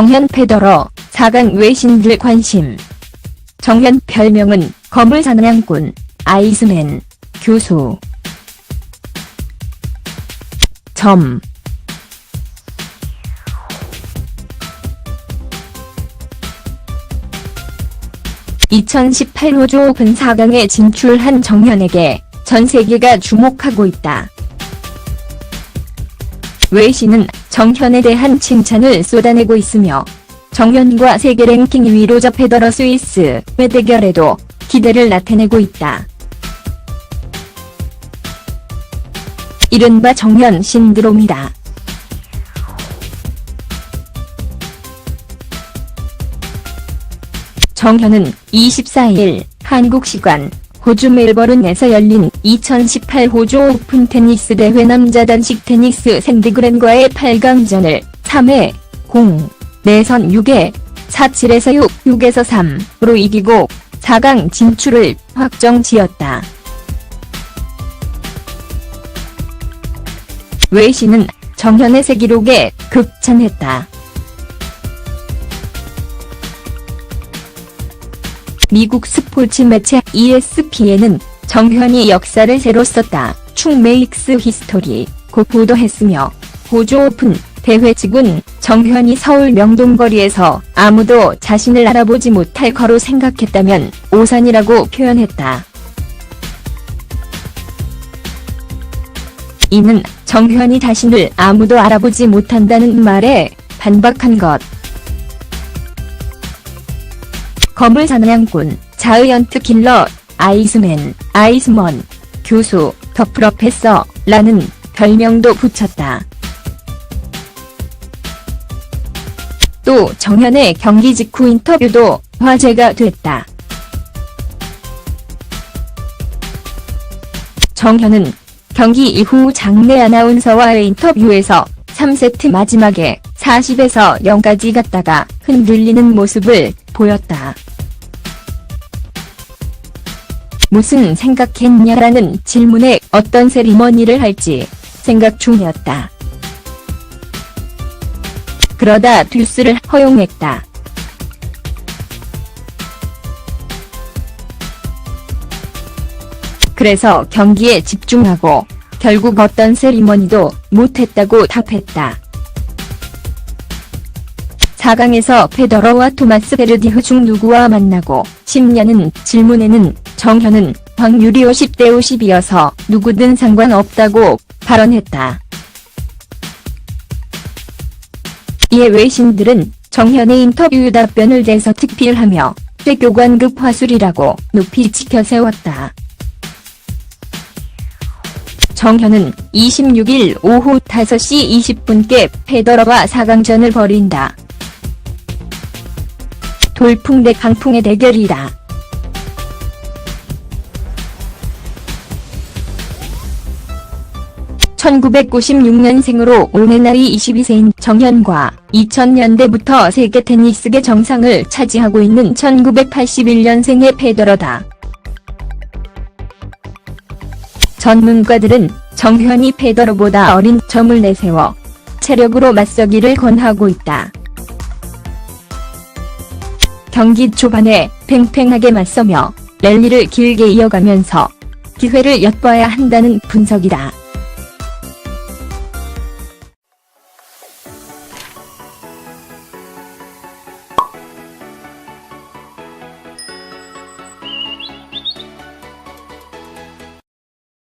정현 페더러 4강 외신들 관심. 정현 별명은 거물 사냥꾼 아이스맨 교수. 점. 2018 호주 오픈 4강에 진출한 정현에게 전 세계가 주목하고 있다. 외신은 정현에 대한 칭찬을 쏟아내고 있으며 정현과 세계 랭킹 2위로 접해 더러 스위스의 대결에도 기대를 나타내고 있다. 이른바 정현 신드롬이다. 정현은 24일 한국 시간 호주 멜버른에서 열린 2018 호주 오픈 테니스 대회 남자 단식 테니스 샌드그렌과의 8강전을 3회 0, 내선 6회 4-7에서 6, 6에서 3로 이기고 4강 진출을 확정지었다. 외신은 정현의 새 기록에 극찬했다. 미국 스포츠 매체 ESPN은 정현이 역사를 새로 썼다. 충 메이크스 히스토리 고 보도했으며 호주 오픈 대회 직은 정현이 서울 명동거리에서 아무도 자신을 알아보지 못할 거로 생각했다면 오산이라고 표현했다. 이는 정현이 자신을 아무도 알아보지 못한다는 말에 반박한 것. 거물 사냥꾼, 자의언트 킬러, 아이스맨, 아이스먼, 교수, 더 프로페서, 라는 별명도 붙였다. 또 정현의 경기 직후 인터뷰도 화제가 됐다. 정현은 경기 이후 장내 아나운서와의 인터뷰에서 3세트 마지막에 40에서 0까지 갔다가 흔들리는 모습을 보였다. 무슨 생각했냐라는 질문에 어떤 세리머니를 할지 생각 중이었다. 그러다 듀스를 허용했다. 그래서 경기에 집중하고 결국 어떤 세리머니도 못했다고 답했다. 4강에서 페더러와 토마스 베르디흐 중 누구와 만나고 싶냐는 질문에는 정현은 확률이 50대 50이어서 누구든 상관없다고 발언했다. 이에 외신들은 정현의 인터뷰 답변을 대서특필하며 최교관급 화술이라고 높이 치켜세웠다. 정현은 26일 오후 5시 20분께 페더러와 4강전을 벌인다. 돌풍 대 강풍의 대결이다. (1996년생으로) 올해 나이 22세인 정현과 2000년대부터 세계 테니스계 정상을 차지하고 있는 1981년생의 페더러다. 전문가들은 정현이 페더러보다 어린 점을 내세워 체력으로 맞서기를 권하고 있다. 경기 초반에 팽팽하게 맞서며 랠리를 길게 이어가면서 기회를 엿봐야 한다는 분석이다.